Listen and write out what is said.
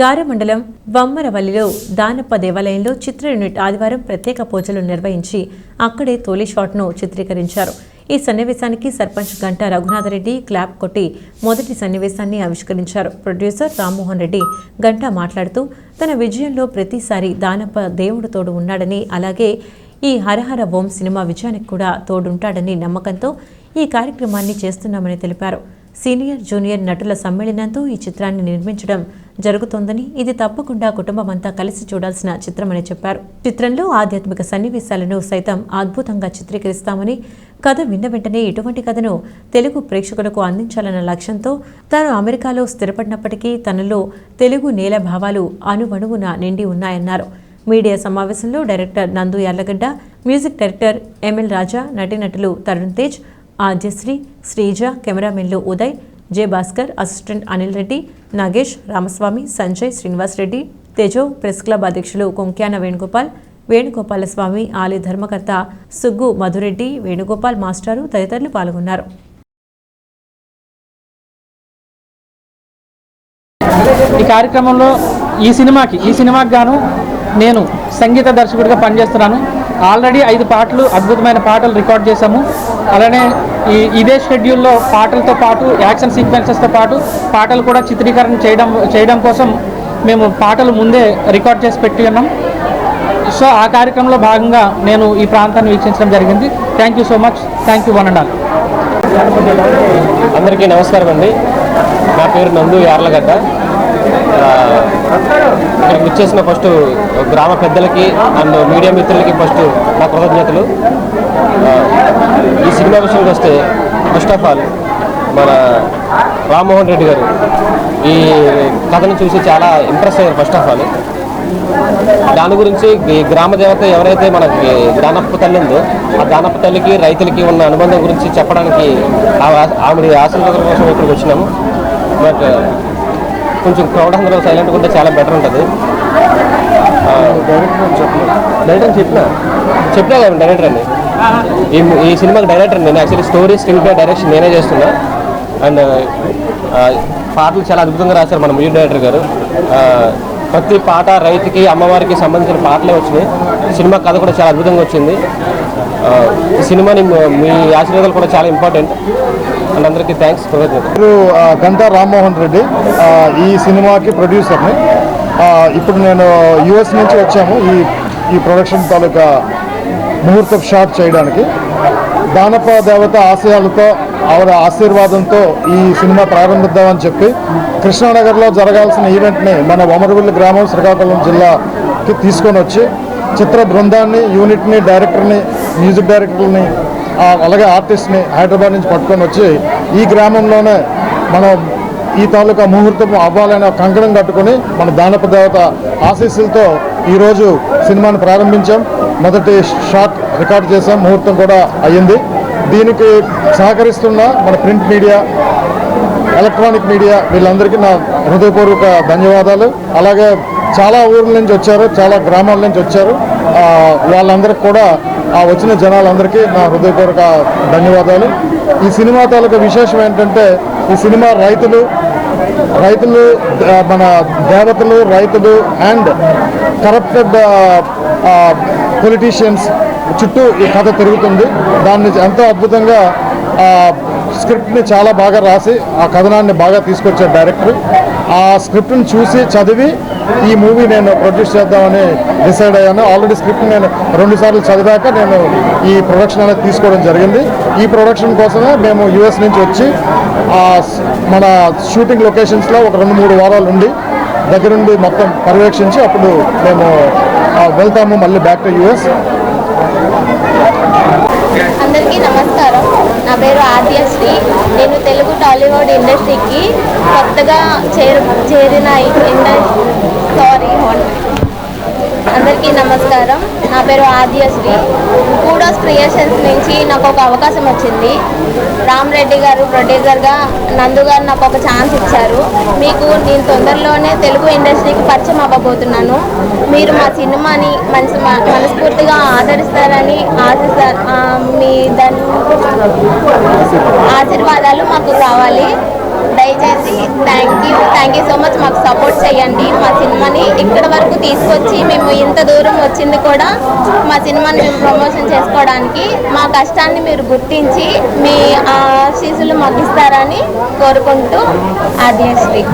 గార మండలం వమ్మరవల్లిలో దానప్ప దేవాలయంలో చిత్ర యూనిట్ ఆదివారం ప్రత్యేక పూజలు నిర్వహించి అక్కడే తొలి షాట్ను చిత్రీకరించారు. ఈ సన్నివేశానికి సర్పంచ్ గంటా రఘునాథరెడ్డి క్లాప్ కొట్టి మొదటి సన్నివేశాన్ని ఆవిష్కరించారు. ప్రొడ్యూసర్ రామ్మోహన్ రెడ్డి గంటా మాట్లాడుతూ తన విజయంలో ప్రతిసారి దానప్ప దేవుడు తోడు ఉన్నాడని అలాగే ఈ హరహర ఓం సినిమా విజయానికి కూడా తోడుంటాడని నమ్మకంతో ఈ కార్యక్రమాన్ని చేస్తున్నామని తెలిపారు. సీనియర్ జూనియర్ నటుల సమ్మేళనంతో ఈ చిత్రాన్ని నిర్మించడం జరుగుతోందని ఇది తప్పకుండా కుటుంబమంతా కలిసి చూడాల్సిన చిత్రమని చెప్పారు. చిత్రంలో ఆధ్యాత్మిక సన్నివేశాలను సైతం అద్భుతంగా చిత్రీకరిస్తామని కథ విన్న వెంటనే ఇటువంటి కథను తెలుగు ప్రేక్షకులకు అందించాలన్న లక్ష్యంతో తాను అమెరికాలో స్థిరపడినప్పటికీ తనలో తెలుగు నేల భావాలు అణువణువున నిండి ఉన్నాయన్నారు. మీడియా సమావేశంలో director Nandu Yarlagadda music director M L నటీనటులు Tarun Tej Adyasri Sreeja కెమెరామెన్లు Uday J Bhaskar assistant Anil Reddy Nagesh Ramaswamy Sanjay Srinivas Reddy Tejo press club అధ్యక్షులు కొంక్యాన వేణుగోపాల్ వేణుగోపాల స్వామి ఆలయ ధర్మకర్త సుగ్గు మధురెడ్డి వేణుగోపాల్ మాస్టారు తదితరులు పాల్గొన్నారు. ఈ కార్యక్రమంలో ఈ సినిమాకి ఈ సినిమాకి గాను నేను సంగీత దర్శకుడిగా పనిచేస్తున్నాను. ఆల్రెడీ ఐదు పాటలు అద్భుతమైన పాటలు రికార్డ్ చేశాము. అలానే ఈ ఇదే షెడ్యూల్లో పాటలతో పాటు యాక్షన్ సీక్వెన్సెస్తో పాటు పాటలు కూడా చిత్రీకరణ చేయడం చేయడం కోసం మేము పాటలు ముందే రికార్డ్ చేసి పెట్టి ఉన్నాం. సో ఆ కార్యక్రమంలో భాగంగా నేను ఈ ప్రాంతాన్ని వీక్షించడం జరిగింది. Thank you so much thank you one and all అందరికీ నమస్కారం అండి. నా పేరు నందు యార్లగడ్డ. ఇక్కడికి వచ్చేసిన ఫస్ట్ గ్రామ పెద్దలకి అండ్ మీడియా మిత్రులకి ఫస్ట్ నా కృతజ్ఞతలు. ఈ సినిమా విషయానికి వస్తే ఫస్ట్ ఆఫ్ ఆల్ మన రామ్మోహన్ రెడ్డి గారు ఈ కథను చూసి చాలా ఇంప్రెస్ అయ్యారు ఫస్ట్ ఆఫ్ ఆల్. దాని గురించి ఈ గ్రామ దేవత ఎవరైతే మనకి దానప్ప తల్లి ఉందో ఆ దానప్ప తల్లికి రైతులకి ఉన్న అనుబంధం గురించి చెప్పడానికి ఆ- ఆవిడ ఆశీర్వాదం కోసం ఇక్కడికి వచ్చినాము. బట్ కొంచెం క్రౌడ్ అందరూ సైలెంట్గా ఉంటే చాలా బెటర్ ఉంటుంది. డైరెక్టర్ చెప్పిన? చెప్పినా కదా డైరెక్టర్ అండి ఈ ఈ సినిమాకి డైరెక్టర్ నేను. Actually story screenplay direction నేనే చేస్తున్నా. అండ్ పాటలు చాలా అద్భుతంగా రాశారు మన మ్యూజిక్ డైరెక్టర్ గారు. ప్రతి పాట రైతుకి అమ్మవారికి సంబంధించిన పాటలే వచ్చినాయి. సినిమా కథ కూడా చాలా అద్భుతంగా వచ్చింది. ఈ సినిమాని మీ- ఆశీర్వాదాలు కూడా చాలా ఇంపార్టెంట్. అండ్ అందరికీ థ్యాంక్స్ మీరు గంటా రామ్మోహన్ రెడ్డి ఈ సినిమాకి ప్రొడ్యూసర్ని. ఇప్పుడు నేను యుఎస్ నుంచి వచ్చాము ఈ ఈ ప్రొడక్షన్ తాలూకా ముహూర్తం షాట్ చేయడానికి. దానప దేవత ఆశయాలతో ఆవిడ ఆశీర్వాదంతో ఈ సినిమా ప్రారంభిద్దామని చెప్పి కృష్ణానగర్లో జరగాల్సిన ఈవెంట్ని మన వమరవల్లి గ్రామం శ్రీకాకుళం జిల్లాకి తీసుకొని వచ్చి చిత్ర బృందాన్ని యూనిట్ని డైరెక్టర్ని మ్యూజిక్ డైరెక్టర్ని అలాగే ఆర్టిస్ట్ని హైదరాబాద్ నుంచి పట్టుకొని వచ్చి ఈ గ్రామంలోనే మనం ఈ తాలూకా ముహూర్తం అవ్వాలనే కంకణం కట్టుకొని మన దానప దేవత ఆశీస్సులతో ఈరోజు సినిమాని ప్రారంభించాం. మొదటి షాట్ రికార్డ్ చేసాం ముహూర్తం కూడా అయ్యింది. దీనికి సహకరిస్తున్న మన ప్రింట్ మీడియా ఎలక్ట్రానిక్ మీడియా వీళ్ళందరికీ నా హృదయపూర్వక ధన్యవాదాలు. అలాగే చాలా ఊర్ల నుంచి వచ్చారు చాలా గ్రామాల నుంచి వచ్చారు. వాళ్ళందరికీ కూడా ఆ వచ్చిన జనాలందరికీ నా హృదయపూర్వక ధన్యవాదాలు. ఈ సినిమా తాలూకా విశేషం ఏంటంటే ఈ సినిమా రైతులు రైతులు మన దేవతలు రైతులు అండ్ కరప్టెడ్ పొలిటీషియన్స్ చుట్టూ ఈ కథ తిరుగుతుంది. దాన్ని ఎంతో అద్భుతంగా స్క్రిప్ట్ని చాలా బాగా రాసి ఆ కథనాన్ని బాగా తీసుకొచ్చారు డైరెక్టర్. ఆ స్క్రిప్ట్ని చూసి చదివి ఈ మూవీ నేను ప్రొడ్యూస్ చేద్దామని డిసైడ్ అయ్యాను. ఆల్రెడీ స్క్రిప్ట్ నేను రెండుసార్లు చదివాక నేను ఈ ప్రొడక్షన్ అనేది తీసుకోవడం జరిగింది. ఈ ప్రొడక్షన్ కోసమే మేము యుఎస్ నుంచి వచ్చి మన షూటింగ్ లొకేషన్స్లో ఒక రెండు మూడు వారాలు ఉండి దగ్గరుండి మొత్తం పర్యవేక్షించి అప్పుడు మేము వెళ్తాము మళ్ళీ బ్యాక్ టు యుఎస్ అందరికీ నమస్కారం నా పేరు ఆద్యశ్రీ నేను తెలుగు టాలీవుడ్ ఇండస్ట్రీకి కొత్తగా చేరు చేరిన ఇండస్ట్రీ సారీ అందరికీ నమస్కారం. నా పేరు ఆద్యశ్రీ కూడోస్ క్రియేషన్స్ నుంచి నాకు ఒక అవకాశం వచ్చింది. రామ్ రెడ్డి గారు ప్రొడ్యూసర్గా నందు గారు నాకు ఒక ఛాన్స్ ఇచ్చారు. మీకు నేను తొందరలోనే తెలుగు ఇండస్ట్రీకి పరిచయం అవ్వబోతున్నాను. మీరు మా సినిమాని మనసు మనస్ఫూర్తిగా ఆదరిస్తారని ఆశిస్తారు మీ దాన్ని ఆశీర్వాదాలు మాకు కావాలి. దయచేసి thank you thank you so much మాకు సపోర్ట్ చేయండి. మా సినిమాని ఇక్కడ వరకు తీసుకొచ్చి మేము ఇంత దూరం వచ్చింది కూడా మా సినిమాని మేము ప్రమోషన్ చేసుకోవడానికి మా కష్టాన్ని మీరు గుర్తించి మీ ఆశీస్సులు మాకు ఇస్తారని కోరుకుంటూ ఆద్యశ్రీ